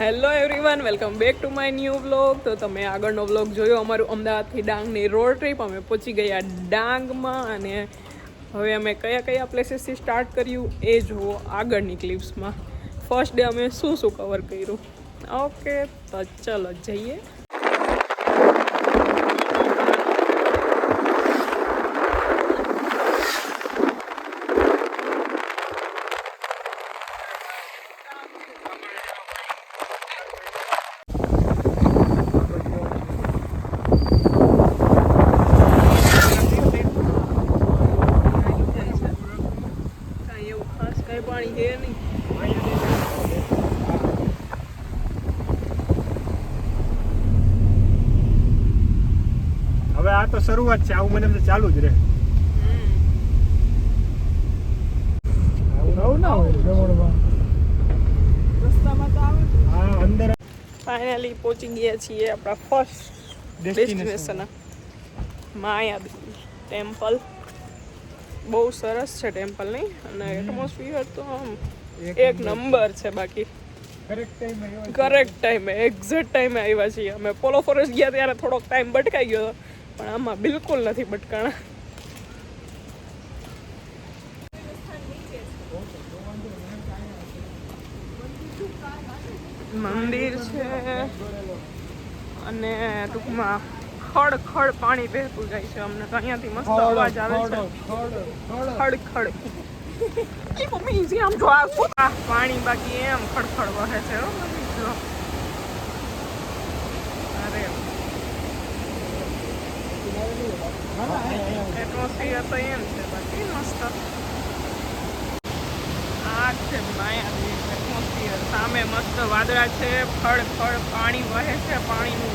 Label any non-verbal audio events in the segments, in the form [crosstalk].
Hello everyone welcome back to my new vlog તો તમે આગળનો વ્લોગ જોયો, અમારું અમદાવાદથી ડાંગની રોડ ટ્રીપ અમે પહોંચી ગયા ડાંગમાં અને હવે અમે કયા કયા પ્લેસીસથી સ્ટાર્ટ કર્યું એ જુઓ આગળની ક્લિપ્સમાં ફર્સ્ટ ડે અમે શું શું કવર કર્યું? ઓકે તો ચલો જઈએ કાંઈ એવું ખાસ કાંઈ પાણી છે નહીં હવે આ તો શરૂઆત છે. આવું મને એમ ચાલુ જ રહે. આવું આવું ના હોય જમણમાં રસ્તામાં તો આવે હા અંદર. ફાઇનલી પહોંચી ગયા છીએ આપણા ફર્સ્ટ ડેસ્ટિનેશન ડેસ્ટિનેશન ટેમ્પલ. બહુ સરસ છે ટેમ્પલ નહીં? અને એટમોસ્ફિયર તો આમ એક નંબર. છે બાકી. કરેક્ટ કરેક્ટ ટાઈમે એક્ઝેક્ટ ટાઈમે આવ્યા છીએ અમે. પોલો ફોરેસ્ટ ગયા ત્યારે થોડોક ટાઈમ ભટકાઈ ગયો હતો. પણ આમાં બિલકુલ નથી બટકાણા. મંદિર છે. અને ટૂંકમાં ખડ ખડ પાણી વહેતું જાય છે અમને તો અહીંયાથી મસ્ત અવાજ આવે છે. ખડ ખડ. મમ્મી આમ જો આ પાણી બાકી એમ ખડખડ વહે છે હો મમ્મી જો અરે સામે મસ્ત વાદળા છે ફળ ફળ પાણી વહે છે પાણીનું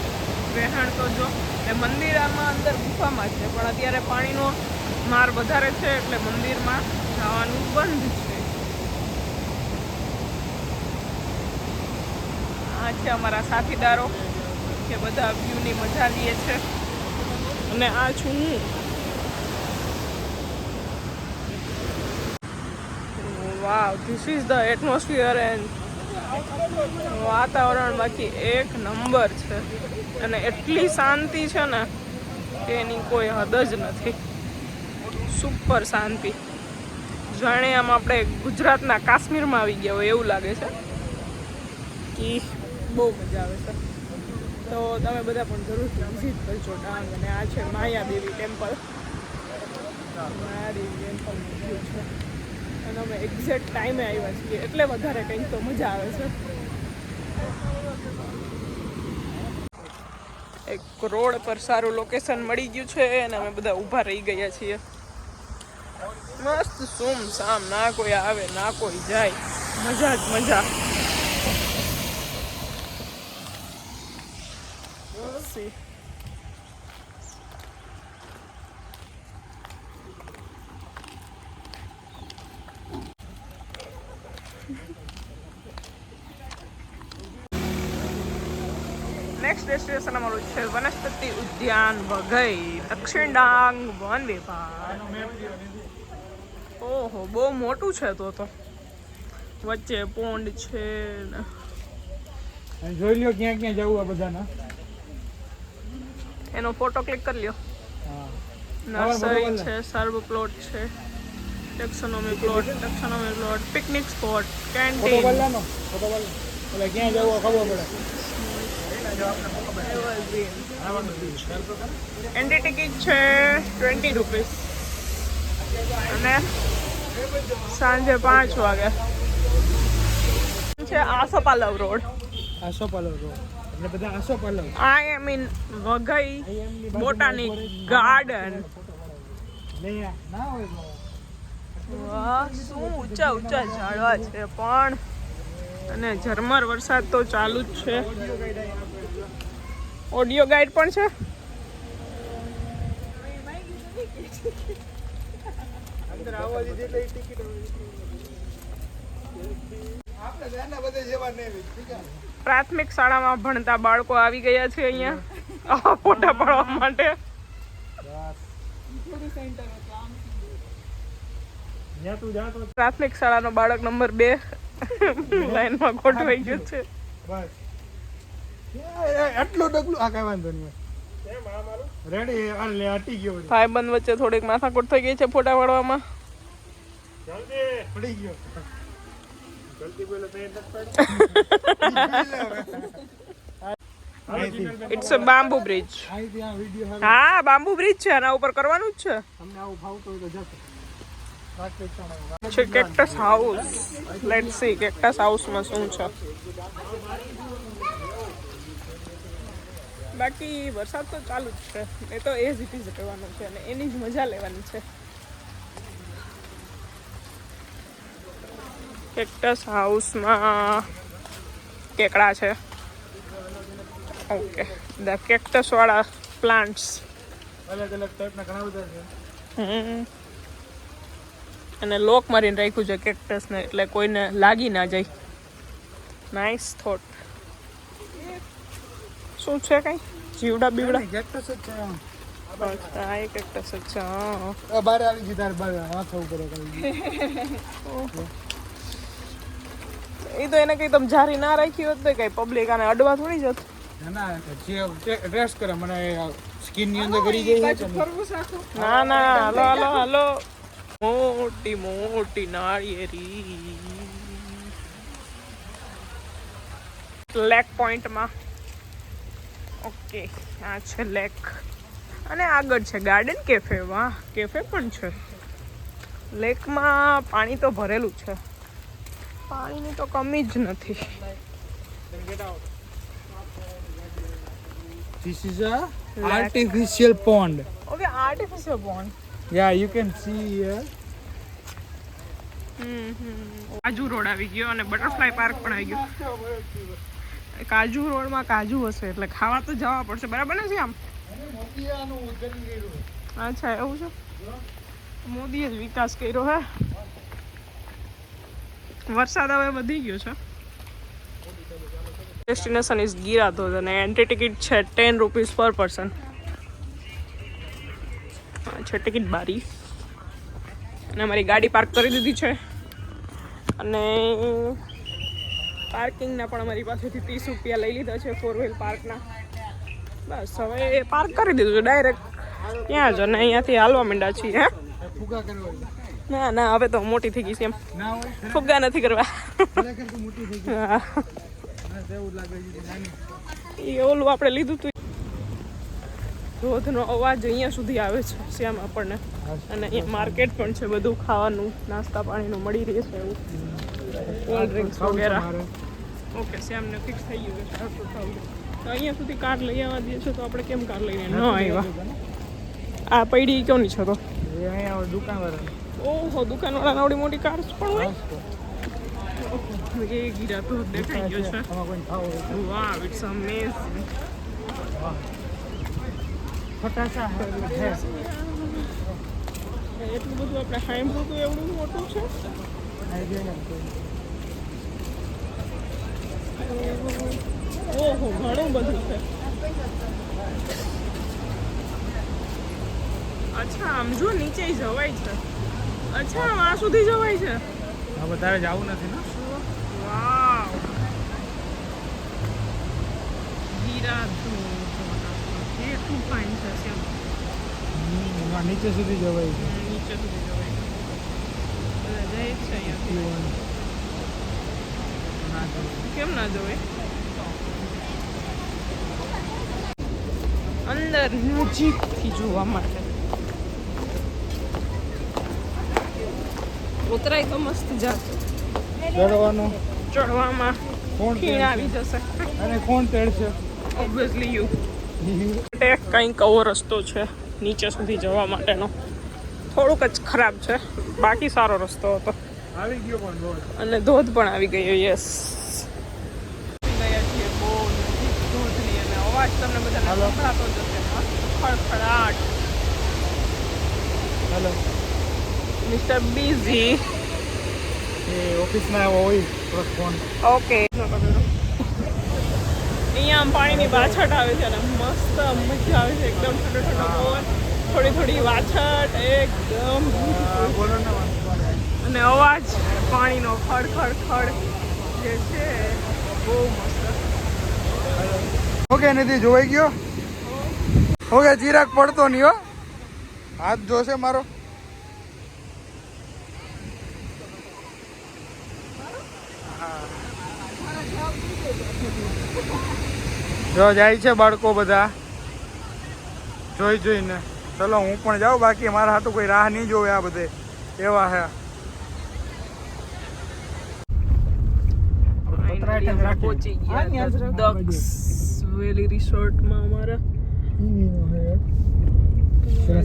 વહેણ તો જો એ મંદિર આમાં અંદર ગુફામાં છે પણ અત્યારે પાણીનો માર વધારે છે એટલે મંદિરમાં જવાનું બંધ છે આ છે અમારા સાથીદારો કે બધા વ્યૂની મજા લઈએ છે. અને આ છું હું. Wow this is the atmosphere and વાતાવરણ બાકી એક નંબર છે. અને એટલી શાંતિ છે ને કે એની કોઈ હદ જ નથી. સુપર શાંતિ. જાણે આમ આપણે ગુજરાતના કાશ્મીરમાં આવી ગયા હોય એવું લાગે છે. કે બહુ મજા આવે છે. તો તમે બધા પણ જરૂરથી વિઝિટ કરજો ડાંગ અને આ છે માયાદેવી ટેમ્પલ માયાદેવી ટેમ્પલ છે. અને અમે એક્ઝેક્ટ ટાઈમે આવ્યા છીએ. એટલે વધારે કંઈક તો મજા આવે છે. એક રોડ પર સારું લોકેશન મળી ગયું છે અને અમે બધા ઊભા રહી ગયા છીએ. મસ્ત સુમ સામ ના કોઈ આવે, ના કોઈ જાય. મજા જ મજા. See. નેક્સ્ટ અમારું છે વનસ્પતિ ઉદ્યાન વઘઈ દક્ષિણ ડાંગ વન વિભાગ ઓહો, બહુ મોટું છે તો તો. વચ્ચે પોન્ડ છે જોઈ લ્યો ક્યાં ક્યાં જવું આ બધાના. એનો ફોટો ક્લિક કરી લ્યો. નર્સરી છે સર્વ પ્લોટ છે. Taxonomy plot taxonomy plot picnic spot photo canteen ક્યાં જવું ખબર પડે. એન્ટ્રી ટિકિટ છે ટ્વેન્ટી રૂપીસ અને સાંજે પાંચ વાગે. છે Asopalav road. Asopalav road. I am in Waghai botanic garden શું ઊંચા ઊંચા ઝાડવા છે પણ. અને ઝરમર વરસાદ તો ચાલુ જ છે. ઓડિયો ગાઈડ પણ છે? આપણે જેવા નહીં પ્રાથમિક શાળામાં ભણતા બાળકો આવી ગયા છે અહીંયા. ફોટા પાડવા માટે. પ્રાથમિક શાળાનો બાળક નંબર બે લાઈનમાં ગોઠવાઈ ગયો છે. એટલું ડગલું આ કઈ વાંધો નહીં રેડી આ લે અટી ગયો બધું. ભાઈ બંધ વચ્ચે થોડીક માથાકૂટ થઈ ગઈ છે ફોટા પાડવામાં. પડી ગયો. ઇટ્સ અ બામ્બુ બ્રિજ હા બામ્બુ બ્રિજ છે, આના ઉપર કરવાનું જ છે. છે cactus house let see cactus હાઉસમાં શું છે? બાકી વરસાદ તો ચાલુ જ છે. એ તો એ જ ઇટ રહેવાનું છે અને એની જ મજા લેવાની છે. કેક્ટસ હાઉસમાં કેકડા છે. ઓકે ધ કેક્ટસવાળા પ્લાન્ટ્સ અલગ અલગ ટાઈપના ઘણા બધા છે. અને લોક મારીને રાખ્યું છે કેક્ટસને એટલે કોઈને લાગી ના જાય. નાઇસ થોટ શું છે કઈ? જીવડા બીવડા? કેક્ટસ જ છે. આ કેક્ટસ જ છે હા. બારે આવી ગઈ તાર બારે માથા ઉપર કરી [laughs] એ તો એને કઈ તમે જારી ના રાખી હોત તો કઈ પબ્લિક આને અડવા થોડી જત ના જે ડ્રેસ કરે મને સ્કિનની અંદર કરી ગઈ છે ના ના હાલો હાલો હાલો. મોટી મોટી નાળિયેરી. લેક પોઈન્ટમાં ઓકે આ છે લેક અને આગળ છે ગાર્ડન કેફે વાહ કેફે પણ છે. લેકમાં પાણી તો ભરેલું છે. પાણીની તો કમી જ નથી. This is a artificial pond. Okay, artificial pond. Yeah, you can see here. Kaju road આવી ગયો અને બટરફ્લાય પાર્ક પણ આવી ગયો. કાજુ રોડમાં કાજુ હશે એટલે ખાવા તો જવા પડશે. બરાબર ને છે આમ અચ્છા એવું છે? મોદીએ જ વિકાસ કર્યો હે? વરસાદ હવે વધી ગયો છે. ડેસ્ટિનેશન ઇઝ ગીરા ધોધ અને એન્ટ્રી ટિકિટ છે ટેન રૂપીઝ પર પર્સન છે ટિકિટ બારી. અને અમારી ગાડી પાર્ક કરી દીધી છે. અને પાર્કિંગના પણ અમારી પાસેથી ત્રીસ રૂપિયા લઈ લીધા છે ફોર વ્હીલ પાર્કના બસ, હવે પાર્ક કરી દીધું છે ડાયરેક્ટ ત્યાં જ અને અહીંયાથી હાલવા માંડ્યા છીએ, હે. ના ના હવે તો મોટી થઈ ગઈ છે એમ. ફુગ્ગા નથી કરવા. છે એ ઓલું આપણે લીધું હતું ધોધનો અવાજ અહીંયા સુધી આવે છે શ્યામ આપણને. અને અહીંયા માર્કેટ પણ છે બધું ખાવાનું નાસ્તા પાણીનું મળી રહેશે એવું. કોલ્ડ ડ્રિંક્સ વગેરે. ઓકે ઓકે શ્યામને ફિક્સ થઈ ગયું છે. તો અહીંયા સુધી કાર લઈ આવવા દે છે તો આપણે કેમ કાર લઈને ન આવ્યા? આ પૈડી કોની છે તો? દુકાન વાળા ઓહો દુકાનવાળા આવડી મોટી કાર પણ હોય? એ ગીરા તો દેખાઈ ગયો છે. વાવ ઇટ્સ અમેઝિંગ ફટાસા છે એટલું બધું આપણે સાંભળ્યું હતું એવડું મોટું છે. ઓહો ઘણું બધું છે. અચ્છા આમ જો નીચે જવાય છે. અચ્છા આ સુધી જવાય છે. હા વધારે જવું નથી ને? વાવ. હીરા કેટલું ફાઇન એમાં નીચે સુધી જવાય છે. નીચે સુધી જવાય જાય છે અહીંયાથી. ના જવાય. કેમ ના જોવે અંદર નજીકથી જોવા માટે ઉતરાય તો મસ્ત જાત ચડવાનું ચડવામાં કોણ ખીણ આવી જશે. અને કોણ તેડશે ઓબ્વિયસલી યુ માટે કંઈક આવો રસ્તો છે નીચે સુધી જવા માટેનો. થોડુંક જ ખરાબ છે બાકી સારો રસ્તો હતો. આવી ગયો પણ અને ધોધ પણ આવી ગયો યસ અવાજ તમને બધાને હાલો. સંભળાતો જ હશે? ખડખડાટ ચાલો મિસ્ટર બીઝી એ ઓફિસમાં આવ્યો હોય તો ફોન ઓકે અહીંયા આમ પાણીની વાછટ આવે છે અને મસ્ત મજા આવે છે. એકદમ ઠંડો ઠંડો પવન થોડી થોડી વાછટ એકદમ. અને અવાજ પાણીનો ખડ ખડ ખડ જે છે બહુ મસ્ત. ઓકે નથી જોવાઈ ગયો? ઓકે ચિરાગ પડતો નહીં હો. હાથ જોશે મારો. જો જાય છે બાળકો બધા. જોઈ જોઈને. ચલો હું પણ જાઉં. બાકી મારા હાથું કોઈ રાહ નહીં જોવે આ બધે. એવા હે. પહોંચી ગયા દક્ષ વેલી રિસોર્ટમાં અમારા.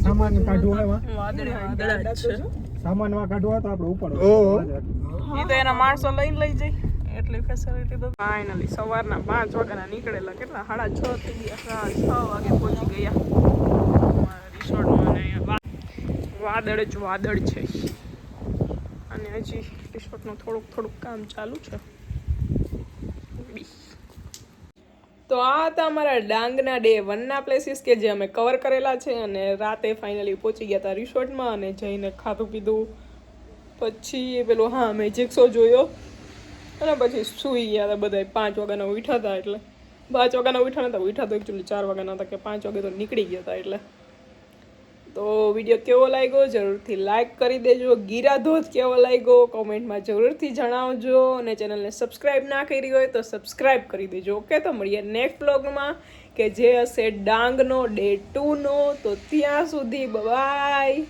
સામાન કાઢવો હોય વાદળા છે. સામાનમાં કાઢવો તો આપણે ઉપર. એ તો એના માણસો લઈને લઈ જાય. એટલી ફેસિલિટી તો ફાઇનલી સવારના પાંચ વાગ્યાના નીકળેલા. કેટલા? સાડા છ થઈ ગયા. છ વાગે પહોંચી ગયા. વાદળ જ વાદળ છે. અને હજી રિસોર્ટનું થોડુંક થોડુંક કામ ચાલુ છે. તો આ હતા અમારા ડાંગના ડે વનના પ્લેસીસ કે જે અમે કવર કરેલા છે અને રાતે ફાઇનલી પહોંચી ગયા હતા રિસોર્ટમાં અને જઈને ખાધું પીધું. પછી પેલું, હા મેજિક શો જોયો. અને પછી સૂઈ ગયા હતા બધા પાંચ વાગ્યાના ઉઠ્યા હતા એટલે. પાંચ વાગ્યાના ઉઠ્યા નતા, ઉઠ્યા તો એકચ્યુઅલી ચાર વાગ્યાના હતા કે પાંચ વાગે તો નીકળી ગયા હતા એટલે. તો વીડિયો કેવો લાગ્યો? જરૂરથી લાઈક કરી દેજો. ગીરા ધોધ કેવો લાગ્યો? કોમેન્ટમાં જરૂરથી જણાવજો. અને ચેનલને સબસ્ક્રાઈબ ના કરી હોય તો સબસ્ક્રાઈબ કરી દેજો. ઓકે? તો મળીએ નેક્સ્ટ બ્લોગમાં કે જે હશે ડાંગનો ડે ટુનો. તો ત્યાં સુધી બાય